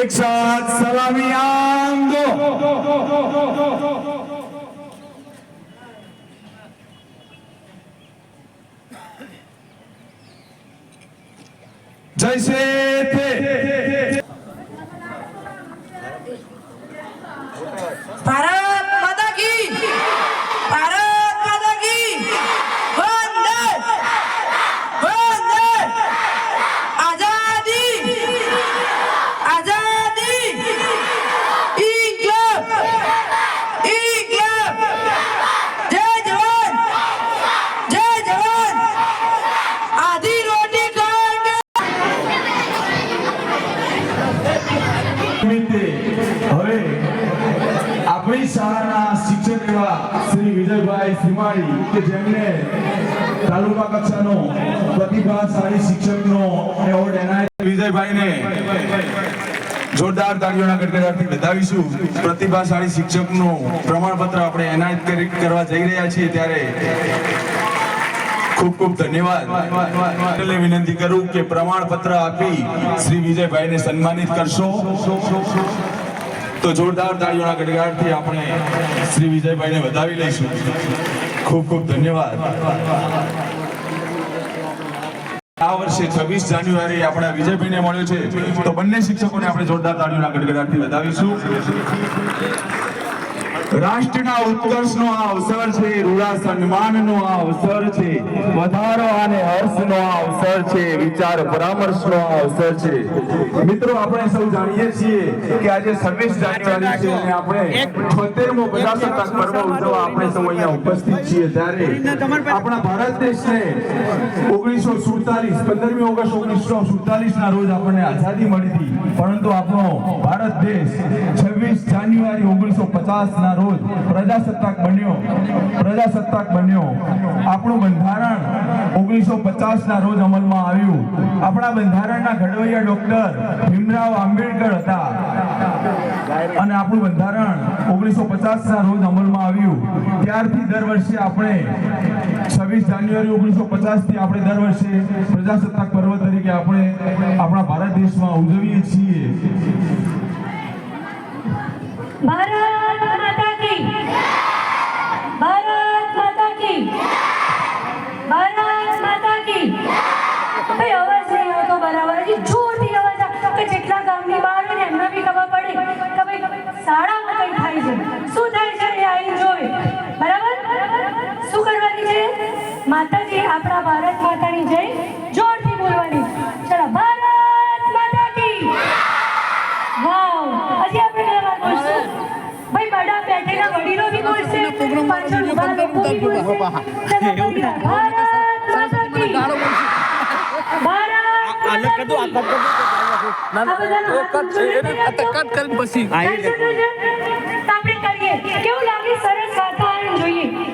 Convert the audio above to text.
एक साथ सलामी आम दो जैसे थे भारत હવે આપણી શાળાના શિક્ષક એવા શ્રી વિજયભાઈ શ્રીમાળી કે જેમને તાલુકા કક્ષાનો પ્રતિભાશાળી શિક્ષકનો એવોર્ડ એનાયત વિજયભાઈને જોરદાર તાળીઓના ગડગડાટથી વધાવીશું પ્રતિભાશાળી શિક્ષકનું પ્રમાણપત્ર આપણે એનાયત કરવા જઈ રહ્યા છીએ ત્યારે ખૂબ ખૂબ ધન્યવાદ. વિનંતી કરું કે પ્રમાણપત્ર આપી શ્રી વિજયભાઈને સન્માનિત કરશો. તો જોરદાર તાળીઓના ગડગડાટથી આપણે શ્રી વિજયભાઈને વધાવી લઈશું. ખૂબ ખૂબ ધન્યવાદ. આ વર્ષે 26 જાન્યુઆરી આપણા વિજયભાઈને મળ્યો છે. તો બંને શિક્ષકોને આપણે જોરદાર તાળીઓના ગડગડાટથી વધાવીશું. રાષ્ટ્રના ઉત્કર્ષનો આ અવસર છે, રૂડા સન્માનનો આ અવસર છે, વધારો અને હર્ષનો આ અવસર છે, વિચાર પરામર્શનો આ અવસર છે. મિત્રો, આપણે સૌ જાણીએ છીએ કે આજે 26 જાન્યુઆરી છે અને આપણે 76મો પ્રજાસત્તાક પર્વ ઉજવવા આપણે સૌ અહીંયા ઉપસ્થિત છીએ ત્યારે આપણા ભારત દેશને 1947 15મી ઓગસ્ટ 1947 ના રોજ આપણને આઝાદી મળી હતી. પરંતુ આપણો ભારત દેશ 26 જાન્યુઆરી 1950 ના રોજ પ્રજાસત્તાક બન્યો. પ્રજાસત્તાક બન્યો. આપણું બંધારણ 1950 ના રોજ અમલમાં આવ્યું. આપણા બંધારણના ઘડવૈયા ડોક્ટર ભીમરાવ આંબેડકર હતા. અને આપણું બંધારણ 1950 ના રોજ અમલમાં આવ્યું. ત્યારથી દર વર્ષે આપણે 26 જાન્યુઆરી 1950 થી આપણે દર વર્ષે પ્રજાસત્તાક પર્વ તરીકે આપણે આપણા ભારત દેશમાં ઉજવીએ છીએ. માતા કી. ભારત માતા કી. ભારત માતા કી. ભાઈ, અવાજ નહીં આવતો બરાબર. જોરથી અવાજ આવતો કે જેટલા ગામની બહાર હોય ને એમને બી ખબર પડે કે ભાઈ, શાળામાં કંઈ થાય છે. શું થાય છે એ આવીને બરાબર? શું કરવાની છે? માતાજી, આપણા ભારત પ્રોગ્રામમાં વીડિયો બંધ કરી કરીએ. કેવું લાગે સરસ વાતાવરણ જોઈએ.